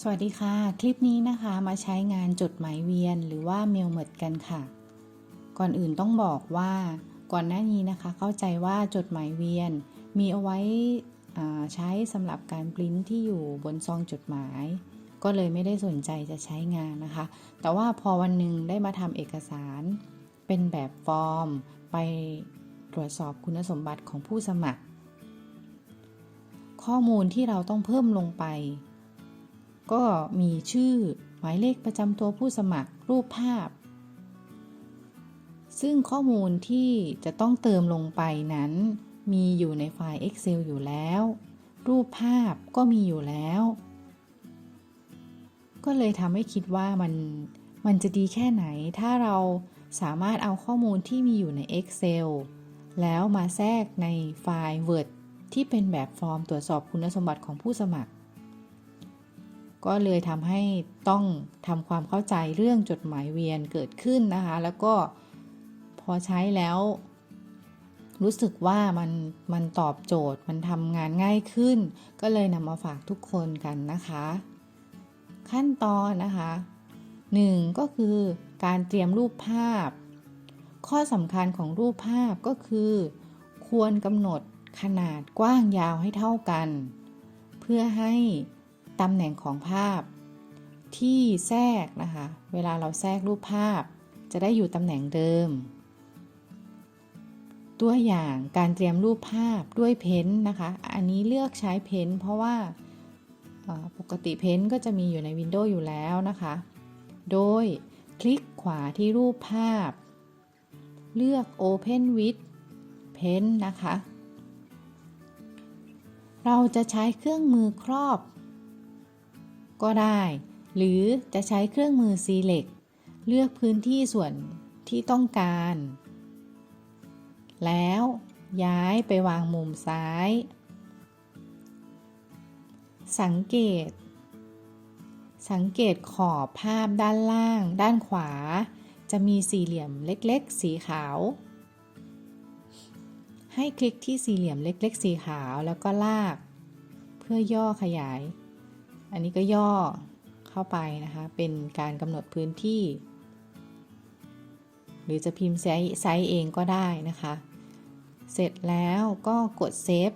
สวัสดีค่ะ คลิปนี้นะคะมาใช้งานจดหมายเวียนหรือว่าเมลเมดกันค่ะ ก่อนอื่นต้องบอกว่าก่อนหน้านี้นะคะ เข้าใจว่าจดหมายเวียน มีเอาไว้ใช้สำหรับการปริ้นที่อยู่บนซองจดหมาย ก็เลยไม่ได้สนใจจะใช้งานนะคะ แต่ว่าพอวันหนึ่งได้มาทำเอกสาร เป็นแบบฟอร์ม ไปตรวจสอบคุณสมบัติของผู้สมัคร ข้อมูลที่เราต้องเพิ่มลงไป ก็มีชื่อหมายเลขประจำตัวผู้สมัครรูปภาพ ซึ่งข้อมูลที่จะต้องเติมลงไปนั้น มีอยู่ในไฟล์ Excel อยู่แล้ว รูปภาพก็มีอยู่แล้ว ก็เลยทำให้คิดว่ามันมันจะดีแค่ไหนถ้าเราสามารถเอาข้อมูลที่มีอยู่ใน Excel แล้วมาแทรกในไฟล์ Word ที่เป็นแบบฟอร์มตรวจสอบคุณสมบัติของผู้สมัคร ก็เลยทำให้ต้องทำความเข้าใจเรื่องจดหมายเวียนเกิดขึ้นนะคะ แล้วก็พอใช้แล้ว รู้สึกว่ามันมันตอบโจทย์มันทำงานง่ายขึ้น ก็เลยนำมาฝากทุกคนกันนะคะ ขั้นตอนนะคะ 1. ก็คือการเตรียมรูปภาพ ข้อสำคัญของรูปภาพก็คือ ควรกำหนดขนาดกว้างยาวให้เท่ากัน เพื่อให้ ตำแหน่งของภาพ ที่แทรกนะคะ เวลาเราแทรกรูปภาพ จะได้อยู่ตำแหน่งเดิม ตัวอย่างการเตรียมรูปภาพด้วยเพ้นท์นะคะ อันนี้เลือกใช้เพ้นท์เพราะว่าปกติเพ้นท์ก็จะมีอยู่ใน Windows อยู่แล้วนะคะ โดยคลิกขวาที่รูปภาพ เลือก Open with Pen นะคะ เราจะใช้เครื่องมือครอบ ก็ได้ หรือจะใช้เครื่องมือ Select เลือกพื้นที่ส่วนที่ต้องการ แล้วย้ายไปวางมุมซ้าย สังเกต สังเกตขอบภาพด้านล่าง ด้านขวา จะมีสี่เหลี่ยมเล็กๆ สีขาว ให้คลิกที่สี่เหลี่ยมเล็กๆ สีขาวแล้วก็ลาก เพื่อย่อขยาย อันนี้ก็ย่อเข้าไปนะคะ เป็นการกำหนดพื้นที่ หรือจะพิมพ์ไซส์ไซส์เองก็ได้นะคะ เสร็จแล้วก็กดเซฟ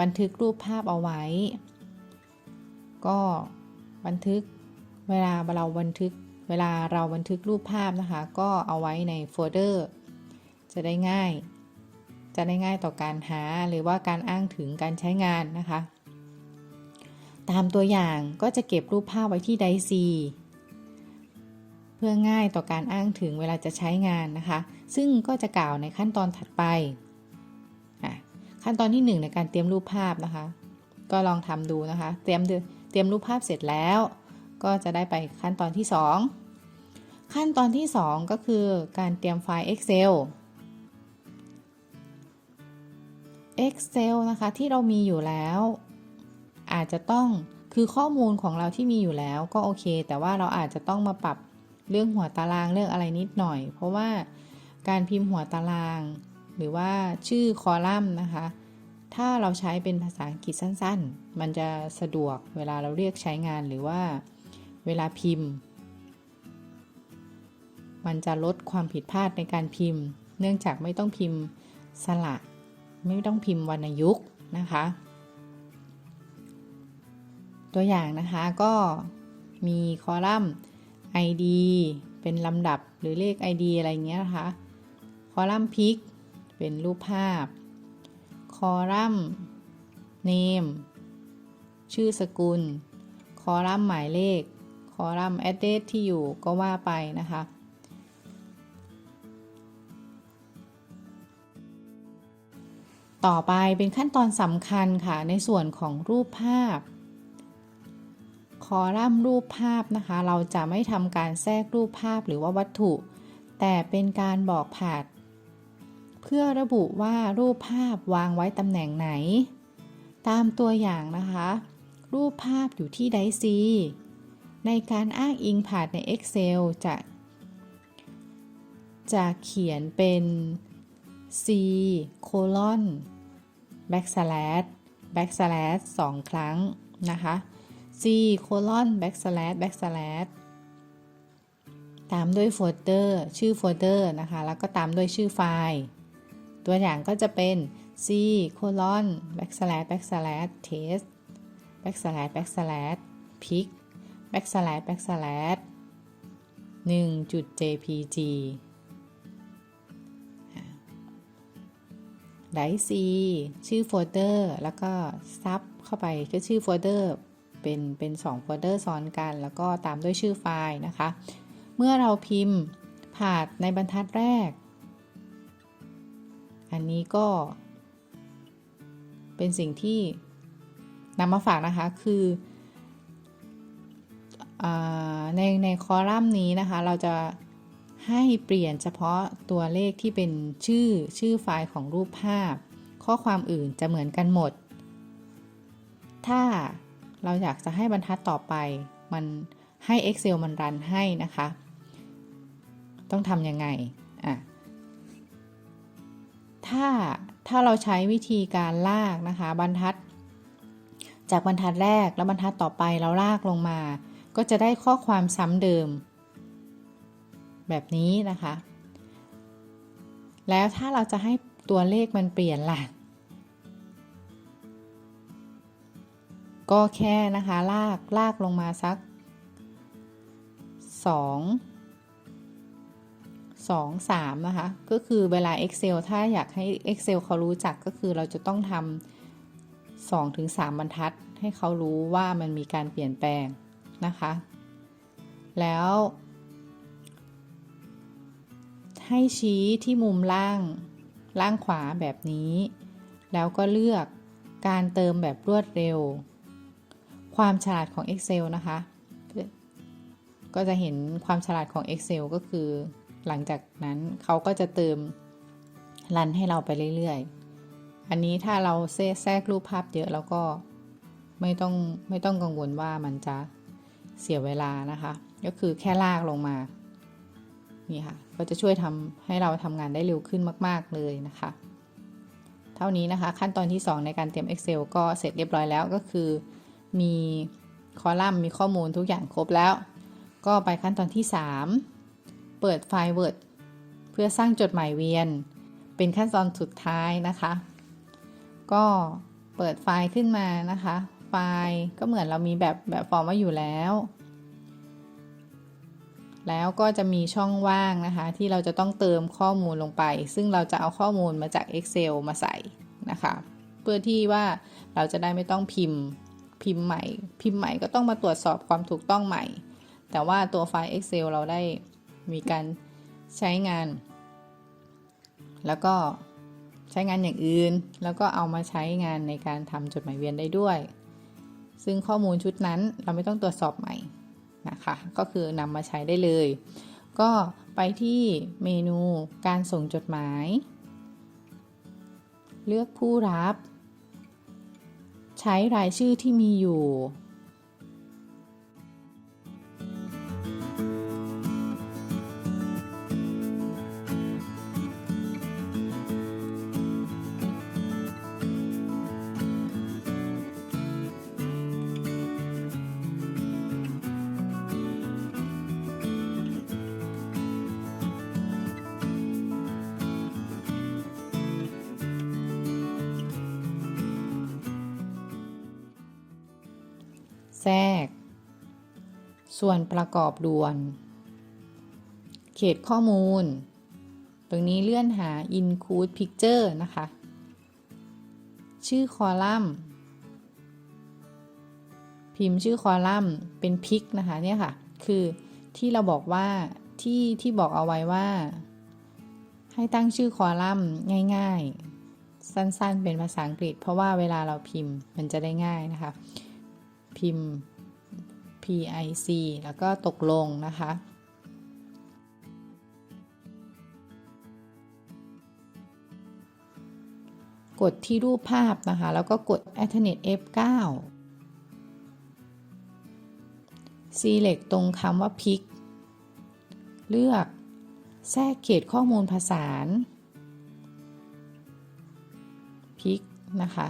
บันทึกรูปภาพเอาไว้ ก็บันทึกเวลาเราบันทึกเวลาเราบันทึกรูปภาพนะคะ ก็เอาไว้ในโฟลเดอร์ จะได้ง่าย จะได้ง่ายต่อการหาหรือว่าการอ้างถึงการใช้งานนะคะ ตามตัวอย่างก็จะเก็บรูปภาพไว้ที่ไดซีเพื่อง่ายต่อการอ้างถึงเวลาจะใช้งานนะคะ ซึ่งก็จะกล่าวในขั้นตอนถัดไป ขั้นตอนที่ 1 ในการเตรียมรูปภาพนะคะ ก็ลองทำดูนะคะ เตรียมเตรียมรูปภาพเสร็จแล้ว ก็จะได้ไปขั้นตอนที่ 2 ขั้นตอนที่ 2 ก็คือการเตรียมไฟล์ Excel Excel นะคะที่เรามีอยู่แล้ว อาจจะต้องคือข้อมูลของเราที่มีอยู่แล้วก็โอเค แต่ว่าเราอาจจะต้องมาปรับเรื่องหัวตารางเรื่องอะไรนิดหน่อย เพราะว่าการพิมพ์หัวตาราง หรือว่าชื่อคอลัมน์นะคะ ถ้าเราใช้เป็นภาษาอังกฤษสั้น ๆ มันจะสะดวกเวลาเราเรียกใช้งานหรือว่าเวลาพิมพ์ มันจะลดความผิดพลาดในการพิมพ์ เนื่องจากไม่ต้องพิมพ์สระไม่ต้องพิมพ์วรรณยุกต์นะคะ ตัวอย่างนะคะก็มีคอลัมน์ ID เป็นลำดับหรือเลข ID อะไรเงี้ยนะคะ คอลัมน์พิกเป็นรูปภาพ คอลัมน์ name ชื่อสกุล คอลัมน์หมายเลข คอลัมน์ address ที่อยู่ก็ว่าไปนะคะต่อไปเป็นขั้นตอนสำคัญค่ะในส่วนของรูปภาพ คอลัมน์รูปภาพนะคะ เราจะไม่ทำการแทรกรูปภาพหรือว่าวัตถุ แต่เป็นการบอกผาดเพื่อระบุว่ารูปภาพวางไว้ตำแหน่งไหน ตามตัวอย่างนะคะ รูปภาพอยู่ที่ไดซีในการอ้างอิงผาดใน Excel จะ จะเขียนเป็น C colon backslash backslash สองครั้งนะคะ c colon backslash backslash ตามด้วยโฟลเดอร์ชื่อโฟลเดอร์นะคะ แล้วก็ตามด้วยชื่อไฟล์ ตัวอย่างก็จะเป็น c colon backslash backslash test backslash backslash pic backslash backslash 1.jpg ไดซีชื่อโฟลเดอร์ แล้วก็ซับเข้าไปก็ชื่อโฟลเดอร์ เป็นเป็น2โฟลเดอร์ซ้อนกัน แล้วก็ตามด้วยชื่อไฟล์นะคะ เมื่อเราพิมพ์ผ่านในบรรทัดแรก อันนี้ก็เป็นสิ่งที่นำมาฝากนะคะ คืออในในคอลัมน์นี้นะคะ เราจะให้เปลี่ยนเฉพาะตัวเลขที่เป็นชื่อชื่อไฟล์ของรูปภาพ ข้อความอื่นจะเหมือนกันหมด ถ้า เราอยากจะให้บรรทัดต่อไป มันให้ Excel มันรันให้นะคะ ต้องทำยังไงอะถ้าถ้าเราใช้วิธีการลากนะคะ บรรทัด จากบรรทัดแรกแล้วบรรทัดต่อไปเราลากลงมา ก็จะได้ข้อความซ้ำเดิม แบบนี้นะคะ แล้วถ้าเราจะให้ตัวเลขมันเปลี่ยนล่ะ ก็แค่นะคะลากลากลงมาสัก 2 2 3นะคะ ก็คือเวลา Excel ถ้าอยากให้ Excel เขารู้จักก็คือเราจะต้องทำ2ถึง3บรรทัด ให้เขารู้ว่ามันมีการเปลี่ยนแปลงนะคะ แล้ว ให้ชี้ที่มุมล่างล่างขวาแบบนี้ แล้วก็เลือกการเติมแบบรวดเร็ว ความฉลาดของ Excel นะคะ ก็จะเห็นความฉลาดของ Excel ก็คือหลังจากนั้นเขาก็จะเติมรันให้เราไปเรื่อยๆ อันนี้ถ้าเราแทรกรูปภาพเยอะแล้วก็ไม่ต้องไม่ต้องกังวลว่ามันจะเสียเวลานะคะ ก็คือแค่ลากลงมา นี่ค่ะ ก็จะช่วยทำให้เราทำงานได้เร็วขึ้นมาก ๆ เลยนะคะ เท่านี้นะคะขั้นตอนที่ 2 ในการเตรียม Excel ก็เสร็จเรียบร้อยแล้วก็คือ มีคอลัมน์มีข้อมูลทุกอย่างครบแล้ว ก็ไปขั้นตอนที่ 3 เปิดไฟล์ Word เพื่อสร้างจดหมายเวียน เป็นขั้นตอนสุดท้ายนะคะ ก็เปิดไฟล์ขึ้นมานะคะ ไฟล์ก็เหมือนเรามีแบบแบบฟอร์มไว้อยู่แล้ว แล้วก็จะมีช่องว่างนะคะ ที่เราจะต้องเติมข้อมูลลงไป ซึ่งเราจะเอาข้อมูลมาจาก Excel มาใส่นะคะ เพื่อที่ว่าเราจะได้ไม่ต้องพิมพ์ พิมพ์ใหม่ พิมพ์ใหม่ก็ต้องมาตรวจสอบความถูกต้องใหม่ แต่ว่าตัวไฟล์ Excel เราได้มีการใช้งาน แล้วก็ใช้งานอย่างอื่น แล้วก็เอามาใช้งานในการทำจดหมายเวียนได้ด้วย ซึ่งข้อมูลชุดนั้นเราไม่ต้องตรวจสอบใหม่นะคะ ก็คือนำมาใช้ได้เลย ก็ไปที่เมนูการส่งจดหมาย เลือกผู้รับ ใช้รายชื่อที่มีอยู่ แทรก ส่วนประกอบด่วน เขตข้อมูล ตรงนี้เลื่อนหา include picture นะคะ ชื่อคอลัมน์ พิมพ์ชื่อคอลัมน์เป็นพิกนะคะ เนี่ยค่ะ คือที่เราบอกว่าที่ที่บอกเอาไว้ว่า ให้ตั้งชื่อคอลัมน์ง่าย ๆ สั้นๆ เป็นภาษาอังกฤษ เพราะว่าเวลาเราพิมพ์มันจะได้ง่ายนะคะ พิมพ์ PIC แล้วก็ตกลงนะคะ กดที่รูปภาพนะคะ แล้วก็กด Alternate F9 Select ตรงคำว่า Pick เลือกแทรกเขตข้อมูลผสาน Pick นะคะ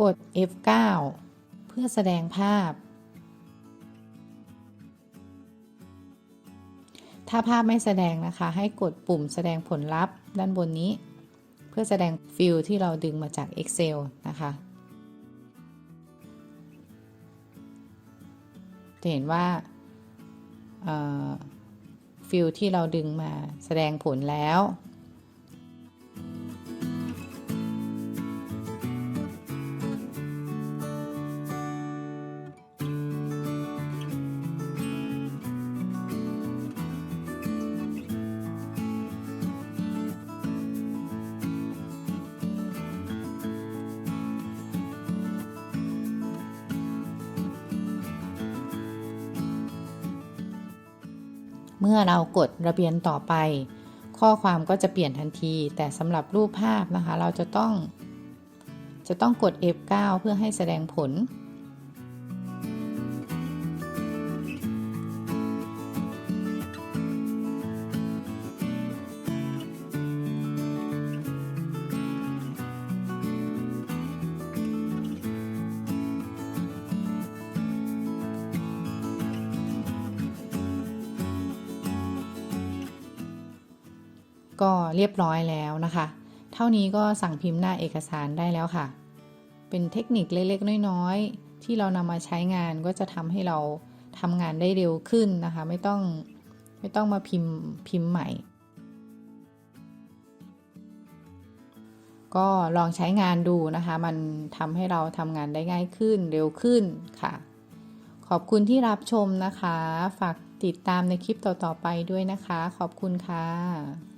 กด F9 พื่อแสดงภาพ ถ้าภาพไม่แสดงนะคะ ให้กดปุ่มแสดงผลลัพธ์ ด้านบนนี้ เพื่อแสดงฟิลที่เราดึงมาจาก Excel นะคะจะเห็นว่าฟิลที่เราดึงมาแสดงผลแล้ว เมื่อเรากดระเบียนต่อไป ข้อความก็จะเปลี่ยนทันที แต่สำหรับรูปภาพนะคะ เราจะต้อง จะต้องกด F9 เพื่อให้แสดงผล ก็เรียบร้อยแล้วนะคะ เท่านี้ก็สั่งพิมพ์หน้าเอกสารได้แล้วค่ะ เป็นเทคนิคเล็กๆ น้อยๆ ที่เรานำมาใช้งานก็จะทำให้เราทำงานได้เร็วขึ้นนะคะ ไม่ต้องไม่ต้องมาพิมพ์พิมพ์ใหม่ ก็ลองใช้งานดูนะคะ มันทำให้เราทำงานได้ง่ายขึ้นเร็วขึ้นค่ะ ขอบคุณที่รับชมนะคะ ฝากติดตามในคลิปต่อๆไปด้วยนะคะ ขอบคุณค่ะ